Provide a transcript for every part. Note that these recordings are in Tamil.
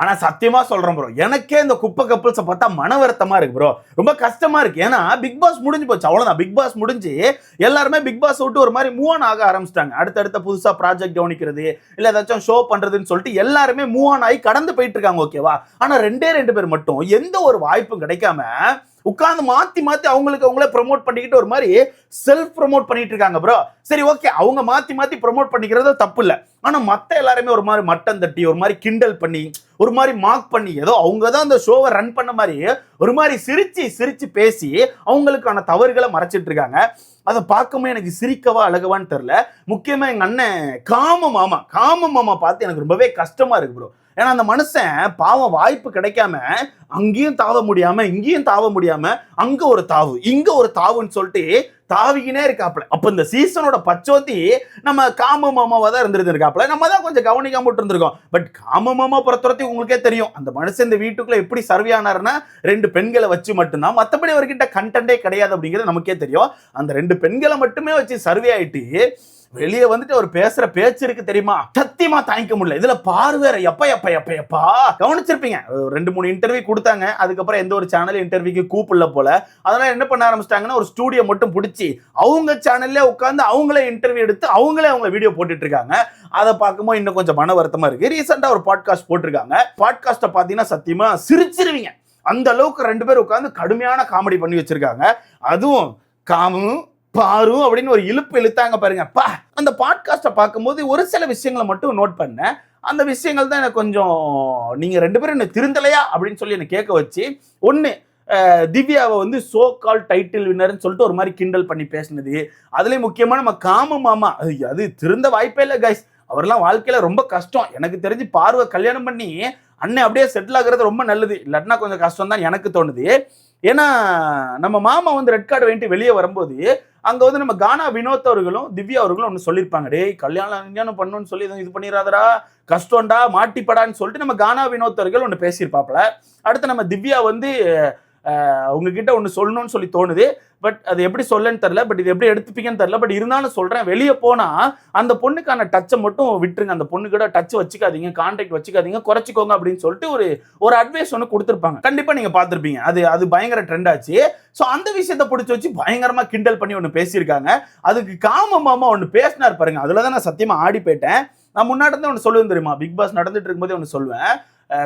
ஆனா சத்தியமா சொல்றேன் ப்ரோ எனக்கே இந்த குப்பை கப்பல்ஸை பார்த்தா மன வருத்தமா இருக்கு ப்ரோ ரொம்ப கஷ்டமா இருக்கு. ஏன்னா பிக் பாஸ் முடிஞ்சு போச்சு. அவ்வளவுதான். பிக் பாஸ் முடிஞ்சு எல்லாருமே பிக் பாஸ் விட்டு ஒரு மாதிரி மூவ் ஆன் ஆக ஆரம்பிச்சிட்டாங்க. அடுத்தடுத்த புதுசா ப்ராஜெக்ட் கவனிக்கிறது இல்ல ஏதாச்சும் ஷோ பண்றதுன்னு சொல்லிட்டு எல்லாருமே மூவ் ஆன் ஆகி கடந்து போயிட்டு இருக்காங்க ஓகேவா ஆனா ரெண்டே ரெண்டு பேர் மட்டும் எந்த ஒரு வாய்ப்பும் கிடைக்காம உட்காந்து மாத்தி மாத்தி அவங்களுக்கு அவங்களே ப்ரோமோட் பண்ணிக்கிட்டு ஒரு மாதிரி செல்ஃப் ப்ரோமோட் பண்ணிட்டு இருக்காங்க ப்ரோ சரி ஓகே அவங்க மாத்தி மாத்தி ப்ரோமோட் பண்ணிக்கிறது தப்பு இல்லை. ஆனா மத்த எல்லாருமே ஒரு மாதிரி மட்டம் தட்டி ஒரு மாதிரி கிண்டல் பண்ணி ஒரு மாதிரி மார்க் பண்ணி ஏதோ அவங்க தான் அந்த ஷோவை ரன் பண்ண மாதிரி ஒரு மாதிரி சிரிச்சு சிரிச்சு பேசி அவங்களுக்கான தவறுகளை மறைச்சிட்டு இருக்காங்க. அதை பார்க்கும்போது எனக்கு சிரிக்கவா அழகவான்னு தெரில முக்கியமா எங்க அண்ணன் காம மாமா காம மாமா பார்த்து எனக்கு ரொம்பவே கஷ்டமா இருக்கு ப்ரோ ஏன்னா அந்த மனுஷன் பாவம் வாய்ப்பு கிடைக்காம அங்கேயும் தாவ முடியாம இங்கேயும் தாவ முடியாம அங்க ஒரு தாவு இங்க ஒரு தாவுன்னு சொல்லிட்டு தாவிக்கினே இருக்காப்புல. அப்போ இந்த சீசனோட பச்சோத்தி நம்ம காம மாமாவாக தான் இருந்திருந்திருக்காப்ல நம்ம தான் கொஞ்சம் கவனிக்காம விட்டு இருந்திருக்கோம் பட் காம மாமா பொறுத்தவரைக்கும் உங்களுக்கே தெரியும். அந்த மனுஷன் இந்த வீட்டுக்குள்ள எப்படி சர்வே ஆனாருன்னா ரெண்டு பெண்களை வச்சு மட்டும்தான். மற்றபடி அவர்கிட்ட கண்டென்ட்டே கிடையாது அப்படிங்கிறது நமக்கே தெரியும். அந்த ரெண்டு பெண்களை மட்டுமே வச்சு சர்வே ஆயிட்டு வெளியே வந்துட்டு அவர் பேசுற பேச்சு இருக்கு தெரியுமா? சத்தியமா தாங்கிக்க முடியல. இதுல பார்வேற எப்ப எப்ப எப்ப எப்பா? கவனிச்சிருப்பீங்க. ஒரு ரெண்டு மூணு இன்டர்வியூ கொடுத்தாங்க. அதுக்கப்புறம் எந்த ஒரு சேனல் இன்டர்வியூக்கு கூப்பிடல போல. அதனால என்ன பண்ண ஆரம்பிச்சிட்டாங்கன்னா ஒரு ஸ்டூடியோ மட்டும் பிடிச்சி அவங்க சேனல்ல உட்காந்து அவங்களே இன்டர்வியூ எடுத்து அவங்களே அவங்க வீடியோ போட்டுட்டு இருக்காங்க அதை பார்க்கும்போது இன்னும் கொஞ்சம் மன வருத்தமா இருக்கு. ரீசெண்டா ஒரு பாட்காஸ்ட் போட்டிருக்காங்க. பாட்காஸ்ட்டை பார்த்தீங்கன்னா சத்தியமா சிரிச்சிருவீங்க. அந்த அளவுக்கு ரெண்டு பேரும் உட்காந்து கடுமையான காமெடி பண்ணி வச்சிருக்காங்க. அதுவும் காமும் பாரு அப்படின்னு ஒரு இழுப்பு இழுத்தாங்க பாருங்க. பா அந்த பாட்காஸ்ட்டை பார்க்கும்போது ஒரு சில விஷயங்களை மட்டும் நோட் பண்ணேன். அந்த விஷயங்கள் தான் எனக்கு கொஞ்சம் நீங்கள் ரெண்டு பேரும் என்ன திருந்தலையா அப்படின்னு சொல்லி என்னை கேட்க வச்சு ஒன்று திவ்யாவை வந்து சோ கால் டைட்டில் வின்னர்னு சொல்லிட்டு ஒரு மாதிரி கிண்டல் பண்ணி பேசினது. அதுலேயும் முக்கியமாக நம்ம காம மாமா அது அது திருந்த வாய்ப்பே இல்லை கைஸ் அவர்லாம் வாழ்க்கையில் ரொம்ப கஷ்டம். எனக்கு தெரிஞ்சு பார்வை கல்யாணம் பண்ணி அண்ணன் அப்படியே செட்டில் ஆகுறது ரொம்ப நல்லது. இல்லாட்டினா கொஞ்சம் கஷ்டம் தான் எனக்கு தோணுது. ஏன்னா நம்ம மாமா வந்து ரெட் கார்டு வாங்கிட்டு வெளியே வரும்போது அங்க வந்து நம்ம கானா வினோத் அவர்களும் திவ்யா அவர்களும் ஒன்று சொல்லியிருப்பாங்க. டேய் கல்யாணம் கல்யாணம் பண்ணணும்னு சொல்லி எதுவும் இது பண்ணிடாதடா கஷ்டம்டா மாட்டிப்படான்னு சொல்லிட்டு நம்ம கானா வினோத் அவர்கள் ஒன்று பேசியிருப்பாப்ல அடுத்து நம்ம திவ்யா வந்து உங்ககிட்ட ஒன்று சொல்லணும்னு சொல்லி தோணுது. பட் அது எப்படி சொல்லன்னு தெரில பட் இது எப்படி எடுத்துப்பீங்கன்னு தெரில பட் இருந்தாலும் சொல்கிறேன் வெளியே போனால் அந்த பொண்ணுக்கான டச்சை மட்டும் விட்டுருங்க. அந்த பொண்ணு கூட டச் வச்சுக்காதீங்க கான்டாக்ட் வச்சுக்காதீங்க குறைச்சிக்கோங்க அப்படின்னு சொல்லிட்டு ஒரு ஒரு அட்வைஸ் ஒன்று கொடுத்துருப்பாங்க. கண்டிப்பாக நீங்கள் பார்த்துருப்பீங்க. அது அது பயங்கர ட்ரெண்ட் ஆச்சு. ஸோ அந்த விஷயத்தை பிடிச்சி வச்சு பயங்கரமாக கிண்டல் பண்ணி ஒன்று பேசியிருக்காங்க. அதுக்கு காம மாமா ஒன்று பேசினார் பாருங்க. அதில் தான் நான் சத்தியமாக ஆடி போயிட்டேன். நான் முன்னாடி தான் ஒன்று சொல்லுவேன் தெரியுமா? பிக் பாஸ் நடந்துட்டு இருக்கும்போதே ஒன்று சொல்லுவேன்.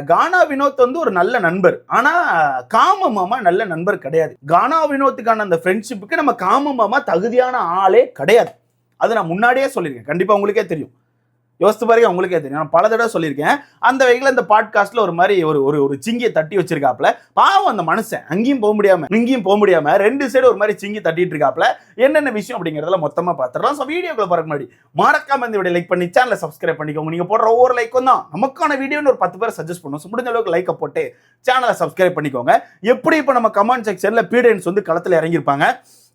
கானா வினோத் வந்து ஒரு நல்ல நண்பர். ஆனா காம மாமா நல்ல நண்பர் கிடையாது. கானா வினோத்துக்கான அந்த ஃப்ரெண்ட்ஷிப்புக்கு நம்ம காம மாமா தகுதியான ஆளே கிடையாது. அது நான் முன்னாடியே சொல்லியிருக்கேன். கண்டிப்பா உங்களுக்கே தெரியும். யோசித்து பாருங்க உங்களுக்கே தெரியும். நான் பல தடவை சொல்லியிருக்கேன். அந்த வகையில் இந்த பாட்காஸ்ட்ல ஒரு மாதிரி ஒரு ஒரு ஒரு சிங்கியை தட்டி வச்சிருக்காப்ல பாவம் அந்த மனுஷன். அங்கேயும் போக முடியாம இங்கேயும் போக முடியாம ரெண்டு சைடு ஒரு மாதிரி சிங்கி தட்டிட்டு இருக்காப்ல என்னென்ன விஷயம் அப்படிங்கிறதுல மொத்தமா பார்த்துடலாம் ஸோ வீடியோக்குள்ள போறதுக்கு முன்னாடி மறக்காம இந்த வீடியோ லைக் பண்ணி சேனலை சப்ஸ்கிரைப் பண்ணிக்கோங்க. நீங்க போடுற ஒவ்வொரு லைக்கும் தான். நமக்கான வீடியோன்னு ஒரு பத்து பேர் சஜஸ்ட் பண்ணுவோம் முடிஞ்ச அளவுக்கு லைக்கை போட்டு சேனலை சப்ஸ்கிரைப் பண்ணிக்கோங்க. எப்படி இப்போ நம்ம கமெண்ட் செக்ஷன்ல பீடியன்ஸ் வந்து களத்தில் இறங்கியிருப்பாங்க?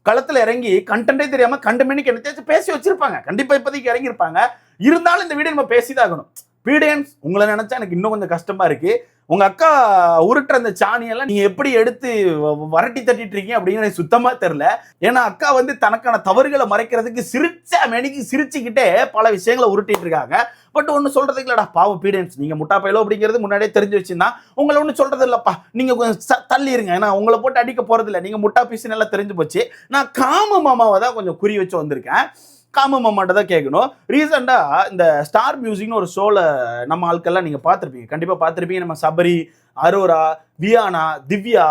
களத்தில் இறங்கி கண்டென்ட்டே தெரியாமல் கண்டமெனிக்கு என்னத்தையாச்சும் பேசி வச்சிருப்பாங்க. கண்டிப்பாக இப்போதைக்கு இறங்கியிருப்பாங்க. இருந்தாலும் இந்த வீடியோ நம்ம பேசிதான் ஆகணும். பீடியன்ஸ் உங்களை நினைச்சா எனக்கு இன்னும் கொஞ்சம் கஷ்டமா இருக்கு. உங்க அக்கா உருட்டுற அந்த சாணியெல்லாம் நீங்க எப்படி எடுத்து வ- வரட்டி தட்டிட்டு இருக்கீங்க அப்படின்னு எனக்கு சுத்தமா தெரியல. ஏன்னா அக்கா வந்து தனக்கான தவறுகளை மறைக்கிறதுக்கு சிரிச்ச மெனிக்கு சிரிச்சுக்கிட்டே பல விஷயங்களை உருட்டிட்டு இருக்காங்க. பட் ஒன்று சொல்றதுக்கு இல்லடா பாவம் பீடியன்ஸ். நீங்க முட்டா பையலோ அப்படிங்கிறது முன்னாடியே தெரிஞ்சு வச்சிருந்தா உங்களை ஒன்றும் சொல்றது இல்லப்பா. நீங்க கொஞ்சம் ச- தள்ளி இருங்க ஏன்னா உங்களை போட்டு அடிக்க போறது இல்லை நீங்க முட்டா பீஸ் நல்லா தெரிஞ்சு போச்சு. நான் காம மாமாவை தான் கொஞ்சம் குறி வச்சு வந்திருக்கேன். காம மாமாட்ட தான் கேட்கணும். ரீசெண்டாக இந்த ஸ்டார் மியூசிக்னு ஒரு ஷோவில் நம்ம ஆட்கள்லாம் நீங்கள் பார்த்துருப்பீங்க. கண்டிப்பாக பார்த்துருப்பீங்க. நம்ம சபரி அரோரா வியானா திவ்யா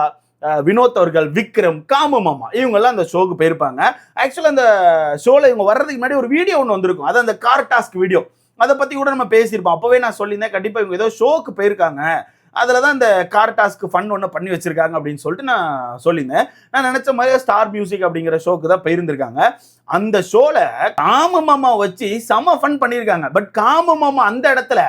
வினோத் அவர்கள் விக்ரம் காமமாமா இவங்கெல்லாம் அந்த ஷோக்கு போயிருப்பாங்க. ஆக்சுவலாக அந்த ஷோவில் இவங்க வர்றதுக்கு முன்னாடி ஒரு வீடியோ ஒன்று வந்திருக்கும். அது அந்த கார் டாஸ்க் வீடியோ அதை பற்றி கூட நம்ம பேசியிருப்போம். அப்போவே நான் சொல்லியிருந்தேன். கண்டிப்பாக இவங்க ஏதோ ஷோக்கு போயிருக்காங்க. அதில் தான் இந்த கார் டாஸ்க் ஃபன் ஒன்று பண்ணி வச்சிருக்காங்க அப்படின்னு சொல்லிட்டு நான் சொல்லியிருந்தேன். நான் நினச்ச மாதிரி ஸ்டார் மியூசிக் அப்படிங்கிற ஷோக்கு தான் போயிருந்திருக்காங்க. அந்த ஷோவில் காமமாமா வச்சு செம ஃபன் பண்ணியிருக்காங்க. பட் காம மாமா அந்த இடத்துல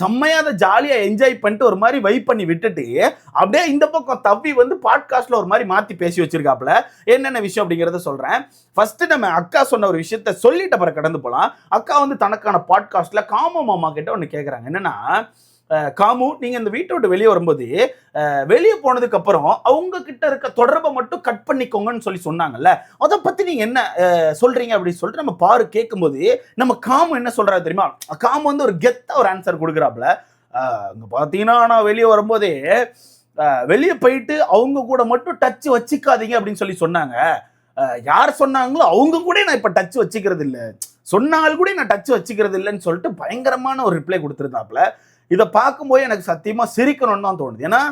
செம்மையாக அதை ஜாலியாக என்ஜாய் பண்ணிட்டு ஒரு மாதிரி வைப் பண்ணி விட்டுட்டு அப்படியே இந்த பக்கம் தவ்வி வந்து பாட்காஸ்ட்டில் ஒரு மாதிரி மாற்றி பேசி வச்சிருக்காப்ல என்னென்ன விஷயம் அப்படிங்கிறத சொல்கிறேன் ஃபஸ்ட்டு நம்ம அக்கா சொன்ன ஒரு விஷயத்த சொல்லிட்டு அப்புறம் கடந்து போகலாம் அக்கா வந்து தனக்கான பாட்காஸ்ட்டில் காம மாமா கிட்ட ஒன்று கேட்குறாங்க என்னென்னா காமு நீங்க இந்த வீட்டை விட்டு வெளியே வரும்போது வெளியே போனதுக்கு அப்புறம் அவங்க கிட்ட இருக்க தொடர்பை மட்டும் கட் பண்ணிக்கோங்கன்னு சொல்லி சொன்னாங்கல்ல அதை பத்தி நீங்க என்ன சொல்கிறீங்க சொல்றீங்க அப்படின்னு சொல்லிட்டு நம்ம பாரு கேட்கும்போது நம்ம காமு என்ன சொல்றாரு தெரியுமா? காமு வந்து ஒரு கெத்தா ஒரு ஆன்சர் கொடுக்குறாப்புல. அங்கே பார்த்தீங்கன்னா நான் வெளியே வரும்போதே வெளியே போயிட்டு அவங்க கூட மட்டும் டச் வச்சுக்காதீங்க அப்படின்னு சொல்லி சொன்னாங்க. யார் சொன்னாங்களோ அவங்க கூட நான் இப்போ டச் வச்சுக்கிறது இல்லை சொன்னால் கூட நான் டச் வச்சுக்கிறது இல்லைன்னு சொல்லிட்டு பயங்கரமான ஒரு ரிப்ளை கொடுத்துருந்தாப்புல. இதை பார்க்கும்போது எனக்கு சத்தியமாக சிரிக்கணும்னு தான் தோணுது. ஏன்னா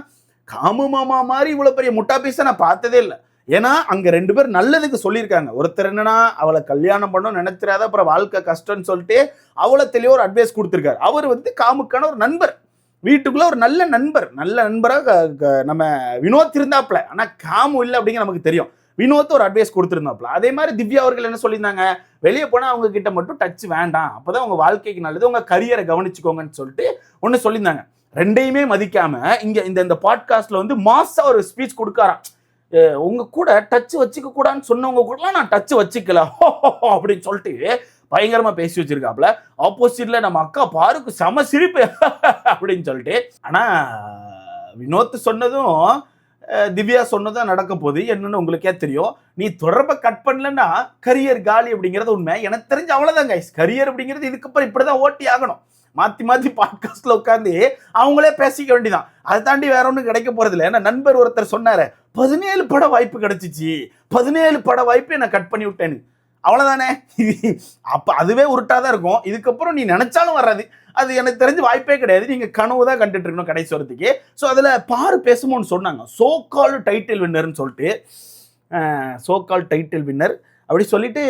காமு மாமா மாதிரி இவ்வளோ பெரிய முட்டா பீஸை நான் பார்த்ததே இல்லை. ஏன்னா அங்கே ரெண்டு பேர் நல்லதுக்கு சொல்லியிருக்காங்க. ஒருத்தர் என்னன்னா அவளை கல்யாணம் பண்ண நினைச்சிடாத அப்புறம் வாழ்க்கை கஷ்டம்னு சொல்லிட்டு அவளை தெளிவாக ஒரு அட்வைஸ் கொடுத்துருக்காரு. அவர் வந்து காமுக்கான ஒரு நண்பர். வீட்டுக்குள்ள ஒரு நல்ல நண்பர். நல்ல நண்பராக நம்ம வினோத் இருந்தாப்ல ஆனால் காமு இல்லை அப்படிங்கிற நமக்கு தெரியும். வினோத் ஒரு அட்வைஸ் கொடுத்துருந்தாப்ல அதே மாதிரி திவ்யா அவர்கள் என்ன சொல்லியிருந்தாங்க? வெளியே போனால் அவங்க கிட்ட மட்டும் டச் வேண்டாம். அப்போதான் உங்க வாழ்க்கைக்கு நல்லது. உங்க கரியரை கவனிச்சுக்கோங்கன்னு சொல்லிட்டு ஒன்று சொல்லியிருந்தாங்க. ரெண்டையுமே மதிக்காம இங்க இந்த இந்த பாட்காஸ்ட்ல வந்து மாசா ஒரு ஸ்பீச் கொடுக்காராம். உங்க கூட டச் வச்சுக்க கூடாதுன்னு சொன்னவங்க கூடலாம் நான் டச் வச்சுக்கல. அப்படின்னு சொல்லிட்டு பயங்கரமா பேசி வச்சிருக்காப்ல ஆப்போசிட்ல நம்ம அக்கா பாருக்கு செம சிரிப்பு. அப்படின்னு சொல்லிட்டு. ஆனா வினோத் சொன்னதும் திவ்யா சொன்னதும் நடக்க போகுது. என்னன்னு உங்களுக்கே தெரியும். நீ தொடர்பை கட் பண்ணலன்னா கரியர் காலி அப்படிங்கிறது உண்மை. எனக்கு தெரிஞ்சு அவ்வளோதான் கைஸ் கரியர் அப்படிங்கிறது இதுக்கப்புறம் இப்படி தான் ஓட்டி ஆகணும். மாற்றி மாற்றி பாட்காஸ்ட்டில் உட்காந்து அவங்களே பேசிக்க வேண்டிதான். அதை தாண்டி வேற ஒன்றும் கிடைக்க போகிறதில்ல ஏன்னா நண்பர் ஒருத்தர் சொன்னார் பதினேழு பட வாய்ப்பு கிடைச்சிச்சு. பதினேழு பட வாய்ப்பு நான் கட் பண்ணி விட்டேன்னு. அவ்வளோதானே அப்போ அதுவே உருட்டாதான் இருக்கும். இதுக்கப்புறம் நீ நினைச்சாலும் வராது. அது எனக்கு தெரிஞ்சு வாய்ப்பே கிடையாது. நீங்கள் கனவு தான் கண்டுட்டு இருக்கணும் கடைசி வரத்துக்கு ஸோ அதில் பாரு பேசுமோன்னு சொன்னாங்க. சோ கால் டைட்டில் வின்னர்னு சொல்லிட்டு சோ கால் டைட்டில் வின்னர் அப்படி சொல்லிட்டு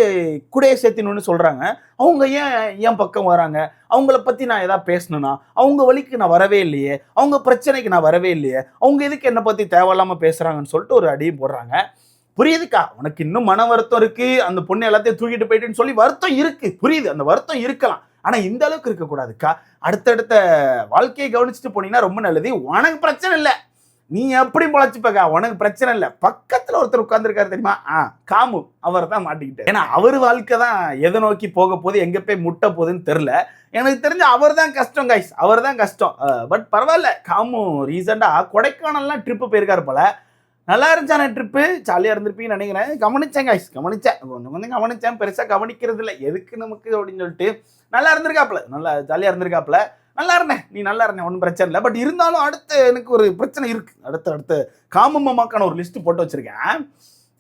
குடைய சேர்த்தினு சொல்கிறாங்க அவங்க ஏன் என் பக்கம் வராங்க? அவங்கள பற்றி நான் எதாவது பேசணும்னா அவங்க வழிக்கு நான் வரவே இல்லையே. அவங்க பிரச்சனைக்கு நான் வரவே இல்லையே. அவங்க எதுக்கு என்னை பற்றி தேவையில்லாமல் பேசுகிறாங்கன்னு சொல்லிட்டு ஒரு அடியும் போடுறாங்க. புரியுதுக்கா? உனக்கு இன்னும் மன வருத்தம் இருக்கு. அந்த பொண்ணு எல்லாத்தையும் தூக்கிட்டு போயிட்டுன்னு சொல்லி வருத்தம் இருக்கு. புரியுது. அந்த வருத்தம் இருக்கலாம். ஆனா இந்த அளவுக்கு இருக்கக்கூடாதுக்கா அடுத்தடுத்த வாழ்க்கையை கவனிச்சுட்டு போனீங்கன்னா ரொம்ப நல்லது. உனக்கு பிரச்சனை இல்லை. நீ எப்படி முளைச்சுப்பக்கா? உனக்கு பிரச்சனை இல்லை. பக்கத்தில் ஒருத்தர் உட்காந்துருக்காரு தெரியுமா? ஆ காமு. அவர் தான் மாட்டிக்கிட்டார். ஏன்னா அவர் வாழ்க்கை தான் எதை நோக்கி போக போகுது எங்கே போய் முட்டை போகுதுன்னு தெரில எனக்கு தெரிஞ்சு அவர் தான் கஷ்டம் கைஸ் அவர் தான் கஷ்டம். பட் பரவாயில்ல. காமு ரீசெண்டாக கொடைக்கானல்லாம் ட்ரிப்பு போயிருக்காரு போல. நல்லா இருந்துச்சான ட்ரிப்பு ஜாலியாக இருந்திருப்பீங்கன்னு நினைக்கிறேன். கவனித்தேன் காய்ஸ் கவனித்தேன் கொஞ்சம் கொஞ்சம் கவனிச்சேன். பெருசாக கவனிக்கிறது இல்லை. எதுக்கு நமக்கு அப்படின்னு சொல்லிட்டு. நல்லா இருந்திருக்காப்புல. நல்லா ஜாலியாக இருந்திருக்காப்புல. நல்லா இருந்தேன். நீ நல்லா இருந்தேன். ஒன்றும் பிரச்சனை இல்லை. பட் இருந்தாலும் அடுத்து எனக்கு ஒரு பிரச்சனை இருக்குது அடுத்து அடுத்து காம ஒரு லிஸ்ட்டு போட்டு வச்சுருக்கேன்.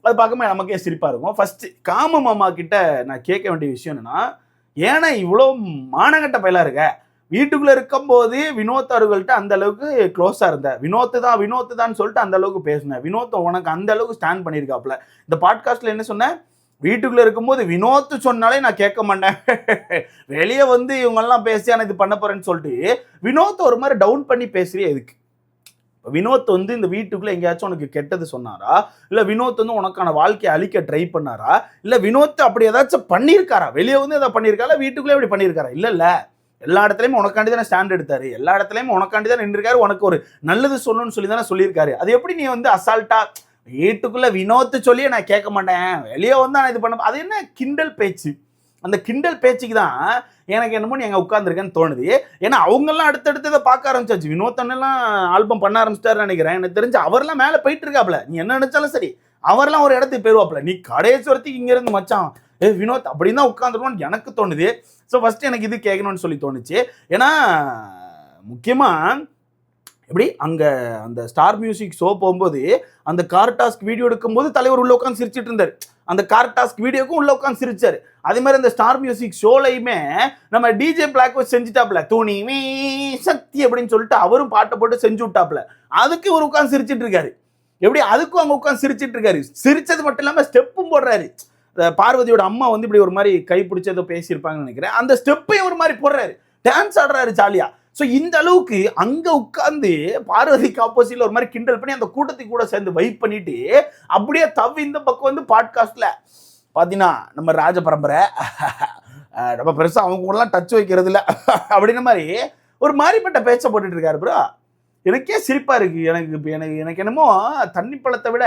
அது பார்க்கும்போது நமக்கே சிரிப்பாக இருக்கும். ஃபஸ்ட்டு காம மாமா கிட்ட நான் கேட்க வேண்டிய விஷயம் என்னென்னா ஏன்னா இவ்வளோ மானகட்ட பயிலாக இருக்க? வீட்டுக்குள்ளே இருக்கும்போது வினோத் அவர்கள்ட்ட அந்த அளவுக்கு க்ளோஸாக இருந்தேன் வினோத்து தான் வினோத் தான் சொல்லிட்டு அந்த அளவுக்கு பேசினேன் வினோத் உனக்கு அந்த அளவுக்கு ஸ்டாண்ட் பண்ணியிருக்காப்புல. இந்த பாட்காஸ்ட்டில் என்ன சொன்னேன் வீட்டுக்குள்ளே இருக்கும்போது வினோத்து சொன்னாலே நான் கேட்க மாட்டேன். வெளியே வந்து இவங்கெல்லாம் பேசி நான் இது பண்ண போகிறேன்னு சொல்லிட்டு வினோத் ஒரு மாதிரி டவுன் பண்ணி பேசுகிறே எதுக்கு? வினோத் வந்து இந்த வீட்டுக்குள்ளே எங்கேயாச்சும் உனக்கு கெட்டது சொன்னாரா? இல்லை வினோத் வந்து உனக்கான வாழ்க்கையை அழிக்க ட்ரை பண்ணாரா? இல்லை வினோத் அப்படி ஏதாச்சும் பண்ணியிருக்காரா? வெளியே வந்து எதாவது பண்ணியிருக்காரா? வீட்டுக்குள்ளே இப்படி பண்ணியிருக்காரா? இல்லை இல்லை. எல்லா இடத்துலையுமே உனக்காண்டி தானே ஸ்டாண்ட் எடுத்தாரு. எல்லா இடத்துலையும் உனக்காண்டி தான் நின்றுருக்காரு உனக்கு ஒரு நல்லது சொல்லணும்னு சொல்லி தானே சொல்லியிருக்காரு. அது எப்படி நீ வந்து அசால்ட்டா வீட்டுக்குள்ள வினோத்து சொல்லியே நான் கேட்க மாட்டேன். வெளியே வந்து நான் இது பண்ண அது என்ன கிண்டல் பேச்சு? அந்த கிண்டல் பேச்சுக்கு தான் எனக்கு என்னமோ நீ அங்கே உட்காந்துருக்கேன்னு தோணுது. ஏன்னா அவங்கெல்லாம் அடுத்தடுத்து இதை பார்க்க ஆரம்பிச்சாச்சு. வினோத்தனெல்லாம் ஆல்பம் பண்ண ஆரம்பிச்சிட்டாருன்னு நினைக்கிறேன். எனக்கு தெரிஞ்சு அவர்லாம் மேலே போயிட்டு இருக்காப்ல நீ என்ன நினைச்சாலும் சரி. அவர்லாம் ஒரு இடத்துக்கு போயிருவாப்ல நீ கடைசி வரத்துக்கு இங்கேருந்து மச்சான். ஏ வினோத் அப்படின்னு தான் உட்காந்துருவோம்னு எனக்கு தோணுது. ஸோ ஃபஸ்ட்டு எனக்கு இது கேட்கணும்னு சொல்லி தோணுச்சு. ஏன்னா முக்கியமாக எப்படி அங்கே அந்த ஸ்டார் மியூசிக் ஷோ போகும்போது அந்த கார் டாஸ்க் வீடியோ எடுக்கும்போது தலைவர் உள்ளே உட்காந்து சிரிச்சிட்டு இருந்தார் அந்த கார் டாஸ்க் வீடியோக்கும் உள்ளே உட்காந்து சிரிச்சார். அதே மாதிரி அந்த ஸ்டார் மியூசிக் ஷோலையுமே நம்ம டிஜே பிளாக் வச்சு செஞ்சுட்டாப்ல. தூணி மீ சக்தி அப்படின்னு சொல்லிட்டு அவரும் பாட்டை போட்டு செஞ்சு விட்டாப்ல. அதுக்கு இவர் உட்காந்து சிரிச்சிட்டு இருக்காரு எப்படி அதுக்கும் அங்கே உட்காந்து சிரிச்சிட்டு இருக்காரு சிரிச்சது மட்டும் இல்லாமல் ஸ்டெப்பும் போடுறாரு. பார்வதியோட அம்மா வந்து இப்படி ஒரு மாதிரி கை பிடிச்சி ஏதோ பேசியிருப்பாங்கன்னு நினைக்கிறேன். அந்த ஸ்டெப்பையும் ஒரு மாதிரி போடுறாரு. டான்ஸ் ஆடுறாரு ஜாலியா ஸோ இந்த அளவுக்கு அங்கே உட்காந்து பார்வதிக்கு ஆப்போசிட்ல ஒரு மாதிரி கிண்டல் பண்ணி அந்த கூட்டத்துக்கு கூட சேர்ந்து வைப் பண்ணிட்டு அப்படியே தவி இந்த பக்கம் வந்து பாட்காஸ்ட்ல பார்த்தீங்கன்னா நம்ம ராஜ பரம்பரை நம்ம பெருசாக அவங்க கூடலாம் டச் வைக்கிறது இல்லை அப்படின்ற மாதிரி ஒரு மாதிரிப்பட்ட பேச்சை போட்டுட்டு இருக்காரு ப்ரோ எனக்கே சிரிப்பா இருக்கு. எனக்கு இப்போ எனக்கு எனக்கு என்னமோ தண்ணி பழத்தை விட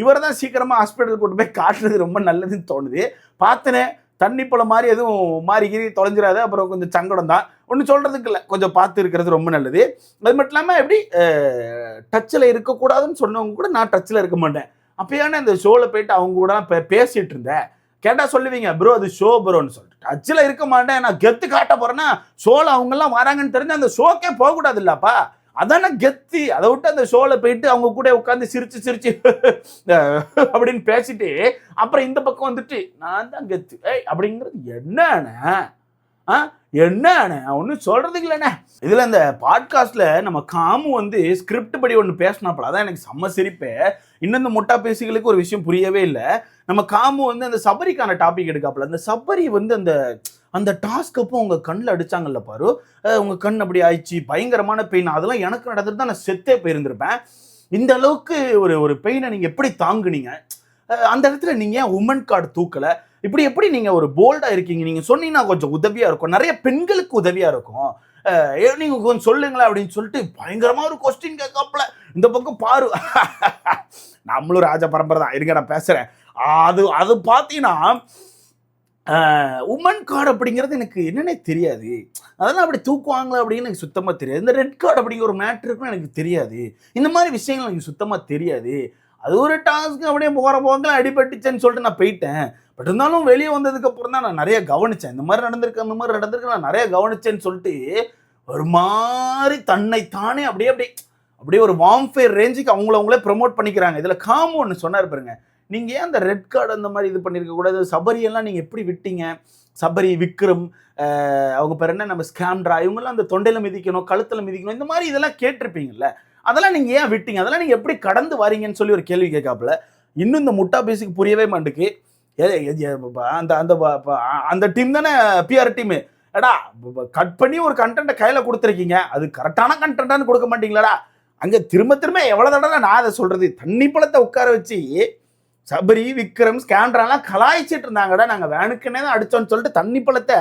இவர் தான் சீக்கிரமாக ஹாஸ்பிட்டல் கூட்டு போய் காட்டுறது ரொம்ப நல்லதுன்னு தோணுது. பார்த்தனேன் தண்ணி பழம் மாதிரி எதுவும் மாறி தொலைஞ்சிடாது அப்புறம் கொஞ்சம் சங்கடம் தான். ஒன்றும் சொல்கிறதுக்கு இல்லை. கொஞ்சம் பார்த்து இருக்கிறது ரொம்ப நல்லது. அது மட்டும் இல்லாமல் எப்படி டச்சில் இருக்கக்கூடாதுன்னு சொன்னவங்க கூட நான் டச்சில் இருக்க மாட்டேன். அப்போயான அந்த ஷோவில் போயிட்டு அவங்க கூட பே பேசிகிட்டு இருந்தேன். கேட்டால் சொல்லுவீங்க ப்ரோ அது ஷோ ப்ரோன்னு சொல்லிட்டு. டச்சில் இருக்க மாட்டேன். நான் கெத்து காட்ட போகிறேன்னா ஷோவில் அவங்கெல்லாம் வராங்கன்னு தெரிஞ்சு அந்த ஷோக்கே போகக்கூடாது இல்லப்பா அதான கெத்து அதை விட்டு அந்த ஷோவில் போயிட்டு அவங்க கூட உட்காந்து சிரிச்சு சிரிச்சு அப்படின்னு பேசிட்டு அப்புறம் இந்த பக்கம் வந்துட்டு நான் தான் கெத்து. ஏய் அப்படிங்கிறது என்னண்ணே ஆ என்னண்ணே ஒன்றும் சொல்கிறதுக்கு இல்லைண்ணே இதில் இந்த பாட்காஸ்ட்டில் நம்ம காமு வந்து ஸ்கிரிப்ட் படி ஒன்று பேசினாப்பல அதான் எனக்கு செம்ம சிரிப்பே. இன்னும் இந்த முட்டா பேசிகளுக்கு ஒரு விஷயம் புரியவே இல்லை. நம்ம காமு வந்து அந்த சபரிக்கான டாபிக் எடுக்காப்புல. அந்த சபரி வந்து அந்த அந்த டாஸ்க் அப்போ உங்கள் கண்ணில் அடிச்சாங்கல்ல பாரு. உங்கள் கண் அப்படி ஆயிடுச்சு பயங்கரமான பெயின் அதெல்லாம் எனக்கு நடந்துட்டு தான் நான் செத்தே போயிருந்திருப்பேன். இந்த அளவுக்கு ஒரு ஒரு பெயினை நீங்கள் எப்படி தாங்குனீங்க? அந்த இடத்துல நீங்கள் ஏன் உமன் கார்டு தூக்கலை? இப்படி எப்படி நீங்கள் ஒரு போல்டாக இருக்கீங்க? நீங்கள் சொன்னீங்கன்னா கொஞ்சம் உதவியாக இருக்கும். நிறைய பெண்களுக்கு உதவியாக இருக்கும். அஹ் நீங்க கொஞ்சம் சொல்லுங்களேன் அப்படின்னு சொல்லிட்டு பயங்கரமா ஒரு கொஸ்டின் கேட்காப்புல. இந்த பக்கம் பாரு. நம்மளும் ராஜ பரம்பரை தான். இருங்க நான் பேசுறேன். அது அது பார்த்தீங்கன்னா உமன் கார்டு அப்படிங்கிறது எனக்கு என்னன்னே தெரியாது. அதெல்லாம் அப்படி தூக்குவாங்களா அப்படின்னு எனக்கு சுத்தமாக தெரியாது. இந்த ரெட் கார்டு அப்படிங்கிற ஒரு மேட்ருக்கும் எனக்கு தெரியாது. இந்த மாதிரி விஷயங்கள் எனக்கு சுத்தமாக தெரியாது. அது ஒரு டாஸ்க்கு அப்படியே போகிற போகலாம் அடிபட்டுச்சேன்னு சொல்லிட்டு நான் போயிட்டேன். பட் இருந்தாலும் வெளியே வந்ததுக்கப்புறம் தான் நான் நிறைய கவனிச்சேன். இந்த மாதிரி நடந்திருக்கு அந்த மாதிரி நடந்திருக்கு நான் நிறைய கவனிச்சேன்னு சொல்லிட்டு ஒரு மாதிரி தன்னை தானே அப்படியே அப்படியே அப்படியே ஒரு வாம்ஃபேர் ரேஞ்சுக்கு அவங்கள அவங்களே ப்ரமோட் பண்ணிக்கிறாங்க. இதில் காமு ஒன்று சொன்னார் பாருங்க. நீங்கள் ஏன் அந்த ரெட் கார்டு அந்த மாதிரி இது பண்ணியிருக்க கூடாது? சபரியெல்லாம் நீங்கள் எப்படி விட்டீங்க? சபரி விக்ரம் அவங்க பேர் என்ன? நம்ம ஸ்கேம்ட்ரா இவங்கெல்லாம் அந்த தொண்டையில் மிதிக்கணும் கழுத்தில் மிதிக்கணும் இந்த மாதிரி இதெல்லாம் கேட்டிருப்பீங்கல்ல? அதெல்லாம் நீங்கள் ஏன் விட்டீங்க? அதெல்லாம் நீங்கள் எப்படி கடந்து வரீங்கன்னு சொல்லி ஒரு கேள்வி கேட்காப்புல. இன்னும் இந்த முட்டா பேசிக்கு புரியவே மாட்டுக்கு ஏ- அந்த அந்த அந்த டீம் தானே பிஆர் டீமு எடா கட் பண்ணி ஒரு கண்டென்ட்டை கையில் கொடுத்துருக்கீங்க. அது கரெக்டான கண்டென்ட்டானு கொடுக்க மாட்டீங்களாடா? அங்கே திரும்ப திரும்ப எவ்வளோ தடவை நான் அதை சொல்கிறது தண்ணி பழத்தை உட்கார வச்சு சபரி விக்ரம் ஸ்கேண்ட்ராலாம் கலாய்ச்சிட்டு இருந்தாங்கடா நாங்கள் வேணுக்குன்னே தான் அடித்தோம்னு சொல்லிட்டு தண்ணி பழத்தை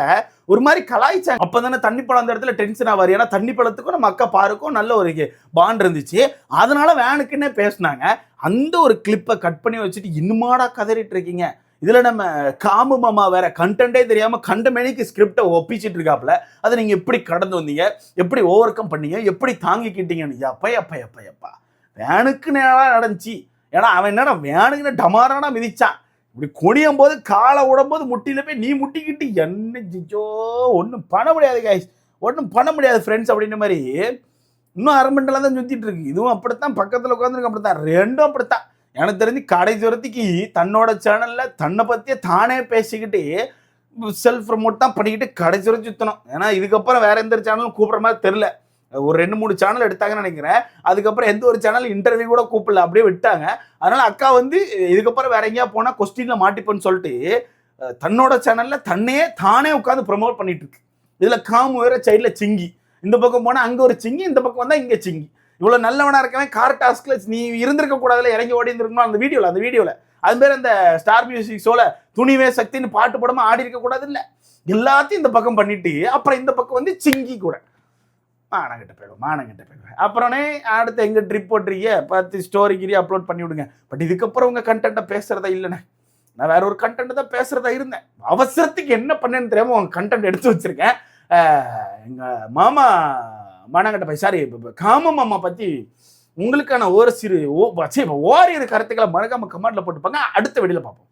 ஒரு மாதிரி கலாய்ச்சாங்க. அப்போ தானே தண்ணி பழம் அந்த இடத்துல டென்ஷன் ஆவார் ஏன்னா தண்ணி பழத்துக்கும் நம்ம அக்கா பாருக்கும் நல்ல ஒரு பாண்ட் இருந்துச்சு. அதனால வேணுக்குன்னே பேசினாங்க. அந்த ஒரு கிளிப்பை கட் பண்ணி வச்சுட்டு இன்னுமாடா கதறிட்டு இருக்கீங்க? இதில் நம்ம காமு மாமா வேற கண்டென்ட்டே கண்ட கண்டமேனிக்கு ஸ்கிரிப்டை ஒப்பிச்சிட்டு இருக்காப்புல அதை நீங்கள் எப்படி கடந்து வந்தீங்க? எப்படி ஓவர் கம் பண்ணீங்க? எப்படி தாங்கிக்கிட்டீங்கன்னு? எப்பா எப்பா எப்பா. எப்பா வேனுக்கு நேராக நடந்துச்சு. ஏன்னா அவன் என்னடா வேணுங்கன்னு டமாரானா மிதிச்சான்? இப்படி குனியும் போது காலை உடம்போது முட்டியில் போய் நீ முட்டிக்கிட்டு என்ன ஜிஜோ ஒன்றும் பண்ண முடியாது கைஸ் ஒன்றும் பண்ண முடியாது ஃப்ரெண்ட்ஸ் அப்படின்ற மாதிரி. இன்னும் அரை மண்டலம் தான் சுற்றிட்டு இருக்கு. இதுவும் அப்படித்தான் பக்கத்தில் உட்காந்துருக்கு அப்படித்தான். ரெண்டும் அப்படித்தான். எனக்கு தெரிஞ்சு கடைசி வரத்துக்கு தன்னோட சேனலில் தன்னை பற்றியே தானே பேசிக்கிட்டு செல்ஃப் ப்ரமோட் தான் பண்ணிக்கிட்டு கடைசி வரை சுற்றணும் ஏன்னா இதுக்கப்புறம் வேற எந்த சேனலும் கூப்பிட்ற மாதிரி தெரில ஒரு ரெண்டு மூணு சேனல் எடுத்தாங்கன்னு நினைக்கிறேன். அதுக்கப்புறம் எந்த ஒரு சேனல் இன்டர்வியூ கூட கூப்பிடல அப்படியே விட்டாங்க. அதனால அக்கா வந்து இதுக்கப்புறம் வேற எங்கேயா போனால் கொஸ்டினில் மாட்டிப்பேன்னு சொல்லிட்டு தன்னோட சேனலில் தன்னையே தானே உட்காந்து ப்ரொமோட் பண்ணிட்டு இருக்கு. இதில் காமு வேற சைடில் சிங்கி. இந்த பக்கம் போனால் அங்கே ஒரு சிங்கி இந்த பக்கம் வந்தால் இங்கே சிங்கி. இவ்வளோ நல்லவனாக இருக்கவன் கார் டாஸ்கில் நீ இருந்திருக்க கூடாதுல இறங்கி ஓடி இருந்திருக்கணும்? அந்த வீடியோவில் அந்த வீடியோவில் அது பேர் அந்த ஸ்டார் மியூசிக் ஷோவில் துணிவே சக்தின்னு பாட்டு படமாக ஆடி இருக்கக்கூடாது இல்லை எல்லாத்தையும் இந்த பக்கம் பண்ணிட்டு அப்புறம் இந்த பக்கம் வந்து சிங்கி கூட. மானங்கிட்ட போயிடும் மானங்கிட்ட போயிடுவேன் அப்புறமே அடுத்து எங்கே ட்ரிப் போட்டுறீங்க பார்த்து ஸ்டோரி கிரி அப்லோட் பண்ணி விடுங்க. பட் இதுக்கப்புறம் உங்கள் கண்டென்ட்டை பேசுகிறதா இல்லைண்ணே. நான் வேற ஒரு கண்டென்ட் தான் பேசுகிறதா இருந்தேன். அவசரத்துக்கு என்ன பண்ணேன்னு தெரியாமல் உங்கள் கண்டென்ட் எடுத்து வச்சிருக்கேன். எங்கள் மாமா மானங்கிட்ட போய் சாரி காம மாமா பற்றி உங்களுக்கான ஒரு சிறு ஓ சரி, ஓரிரு கருத்துக்களை மறக்காம கமெண்ட்டில் போட்டுப்பாங்க. அடுத்த வெளியில் பார்ப்போம்.